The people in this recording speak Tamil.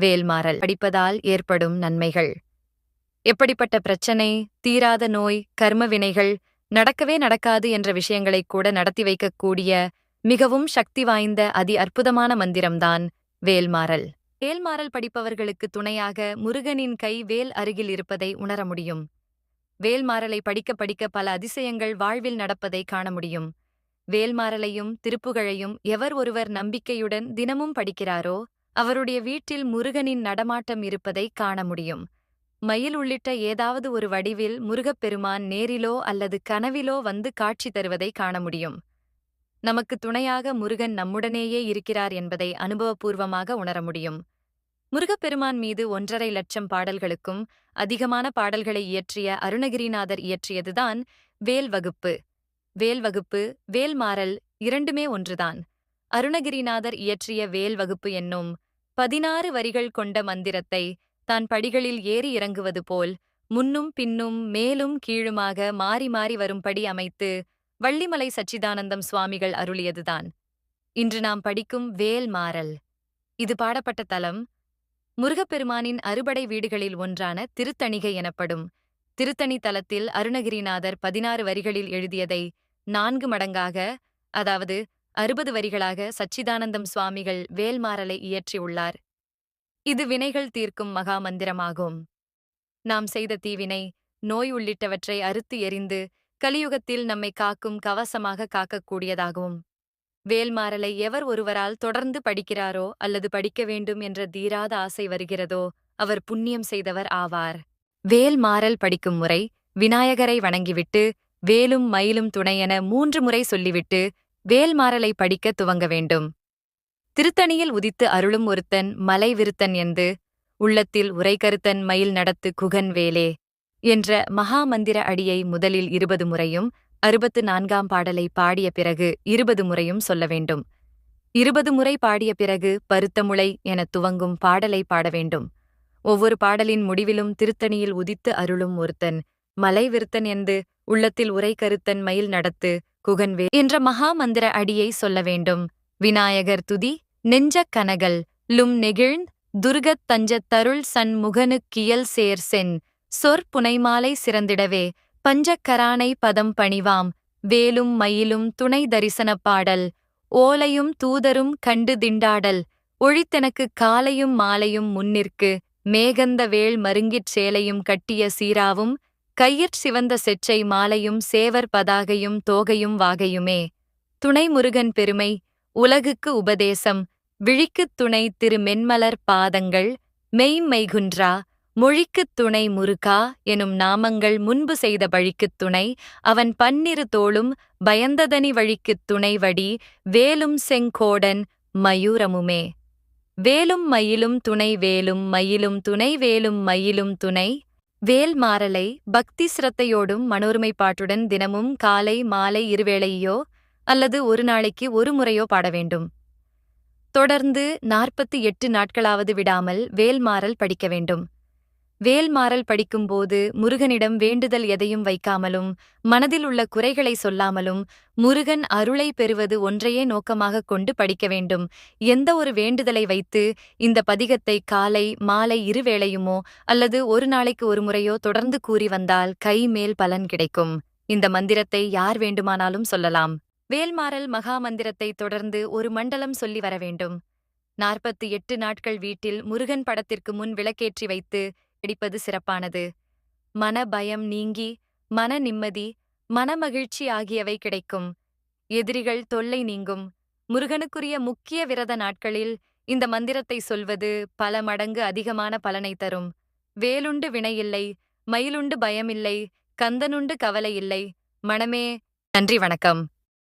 வேல்மாறல். படிப்பதால் ஏற்படும் நன்மைகள். எப்படிப்பட்ட பிரச்சனை தீராத நோய் கர்ம வினைகள் நடக்கவே நடக்காது என்ற விஷயங்களை கூட நடத்தி வைக்கக்கூடிய மிகவும் சக்தி வாய்ந்த அதி அற்புதமான மந்திரம்தான் வேல்மாறல். வேல்மாறல் படிப்பவர்களுக்கு துணையாக முருகனின் கை வேல் அருகில் இருப்பதை உணர முடியும். வேல்மாறலை படிக்க படிக்க பல அதிசயங்கள் வாழ்வில் நடப்பதை காண முடியும். வேல்மாறலையும் திருப்புகழையும் எவர் ஒருவர் நம்பிக்கையுடன் தினமும் படிக்கிறாரோ அவருடைய வீட்டில் முருகனின் நடமாட்டம் இருப்பதை காண முடியும். மயில் உள்ளிட்ட ஏதாவது ஒரு வடிவில் முருகப்பெருமான் நேரிலோ அல்லது கனவிலோ வந்து காட்சி தருவதை காண முடியும். நமக்கு துணையாக முருகன் நம்முடனேயே இருக்கிறார் என்பதை அனுபவபூர்வமாக உணர முடியும். முருகப்பெருமான் மீது ஒன்றரை லட்சம் பாடல்களுக்கும் அதிகமான பாடல்களை இயற்றிய அருணகிரிநாதர் இயற்றியதுதான் வேல் வகுப்பு. வேல் வகுப்பு வேல்மாறல் இரண்டுமே ஒன்றுதான். அருணகிரிநாதர் இயற்றிய வேல் வகுப்பு என்னும் பதினாறு வரிகள் கொண்ட மந்திரத்தை தான் படிகளில் ஏறி இறங்குவது போல் முன்னும் பின்னும் மேலும் கீழுமாக மாறி மாறி வரும்படி அமைத்து வள்ளிமலை சச்சிதானந்தம் சுவாமிகள் அருளியதுதான். இன்று நாம் படிக்கும் வேல் மாறல். இது பாடப்பட்ட தலம். முருகப்பெருமானின் அறுபடை வீடுகளில் ஒன்றான திருத்தணிகை எனப்படும். திருத்தணி தலத்தில் அருணகிரிநாதர் பதினாறு வரிகளில் எழுதியதை நான்கு மடங்காக அதாவது அறுபது வரிகளாக சச்சிதானந்தம் சுவாமிகள் வேல்மாறலை இயற்றியுள்ளார். இது வினைகள் தீர்க்கும் மகா மந்திரமாகும் நாம் செய்த தீவினை நோய் உள்ளிட்டவற்றை அறுத்து எறிந்து கலியுகத்தில் நம்மை காக்கும் கவசமாக காக்கக்கூடியதாகும். வேல்மாறலை எவர் ஒருவரால் தொடர்ந்து படிக்கிறாரோ அல்லது படிக்க வேண்டும் என்ற தீராத ஆசை வருகிறதோ அவர் புண்ணியம் செய்தவர் ஆவார். வேல்மாறல் படிக்கும் முறை விநாயகரை வணங்கிவிட்டு வேலும் மயிலும் துணையென மூன்று முறை சொல்லிவிட்டு வேல்மாறலை படிக்க துவங்க வேண்டும். திருத்தணியில் உதித்து அருளும் ஒருத்தன் மலை விருத்தன் என்று உள்ளத்தில் உரைகருத்தன் மயில் நடத்து குகன் வேலே என்ற மகா மந்திர அடியை முதலில் இருபது முறையும் அறுபத்து நான்காம் பாடலை பாடிய பிறகு இருபது முறையும் சொல்ல வேண்டும். இருபது முறை பாடிய பிறகு பருத்தமுளை என துவங்கும் பாடலை பாட வேண்டும். ஒவ்வொரு பாடலின் முடிவிலும் திருத்தணியில் உதித்து அருளும் ஒருத்தன் மலை விருத்தன் என்று உள்ளத்தில் உரை கருத்தன் மயில் நடத்து குகன்வே என்ற மகா மந்திர அடியை சொல்ல வேண்டும். விநாயகர் துதி நெஞ்ச கனகல் லும் நெகிழ்ந் துர்கத் தஞ்சத் தருள் சன் முகனுக்கியல் சேர் சென் சொற் புனைமாலை சிறந்திடவே பஞ்சக்கரானை பதம் பணிவாம் வேலும் மயிலும் துணை தரிசனப் பாடல் ஓலையும் தூதரும் கண்டு திண்டாடல் ஒழித்தெனக்கு காலையும் மாலையும் முன்னிற்கு மேகந்த வேள் மருங்கிற் சேலையும் கட்டிய சீராவும் கையிற் சிவந்த செச்சை மாலையும் சேவர் பதாகையும் தோகையும் வாகையுமே. துணை முருகன் பெருமை உலகுக்கு உபதேசம் விழிக்குத் துணை திரு மென்மலர் பாதங்கள் மெய்மைகுன்றா மொழிக்குத் துணை முருகா எனும் நாமங்கள் முன்பு செய்த வழிக்குத் துணை அவன் பன்னிரு தோளும் பயந்ததனி வழிக்குத் துணை வடி வேலும் செங்கோடன் மயூரமுமே. வேலும் மயிலும் துணை வேலும் மயிலும் துணை வேலும் மயிலும் துணை வேல் மாறலை பக்தி சிரத்தையோடும் மனோருமைப்பாட்டுடன் தினமும் காலை மாலை இருவேளையோ அல்லது ஒரு நாளைக்கு ஒரு முறையோ பாட வேண்டும். தொடர்ந்து நாற்பத்தி எட்டு நாட்களாவது விடாமல் வேல்மாறல் படிக்க வேண்டும். வேல்மாறல் படிக்கும்போது முருகனிடம் வேண்டுதல் எதையும் வைக்காமலும் மனதில் உள்ள குறைகளை சொல்லாமலும் முருகன் அருளை பெறுவது ஒன்றையே நோக்கமாகக் கொண்டு படிக்க வேண்டும். எந்த ஒரு வேண்டுதலை வைத்து இந்த பதிகத்தை காலை மாலை இருவேளையுமோ அல்லது ஒரு நாளைக்கு ஒரு முறையோ தொடர்ந்து கூறி வந்தால் கை மேல் பலன் கிடைக்கும். இந்த மந்திரத்தை யார் வேண்டுமானாலும் சொல்லலாம். வேல்மாறல் மகா மந்திரத்தை தொடர்ந்து ஒரு மண்டலம் சொல்லி வர வேண்டும். நாற்பத்தி எட்டு நாட்கள் வீட்டில் முருகன் படத்திற்கு முன் விளக்கேற்றி வைத்து படிப்பது சிறப்பானது. மன பயம் நீங்கி மன நிம்மதி மனமகிழ்ச்சி ஆகியவை கிடைக்கும். எதிரிகள் தொல்லை நீங்கும். முருகனுக்குரிய முக்கிய விரத நாட்களில் இந்த மந்திரத்தை சொல்வது பல மடங்கு அதிகமான பலனை தரும். வேலுண்டு வினையில்லை மயிலுண்டு பயமில்லை கந்தனுண்டு கவலை இல்லை. மனமே நன்றி வணக்கம்.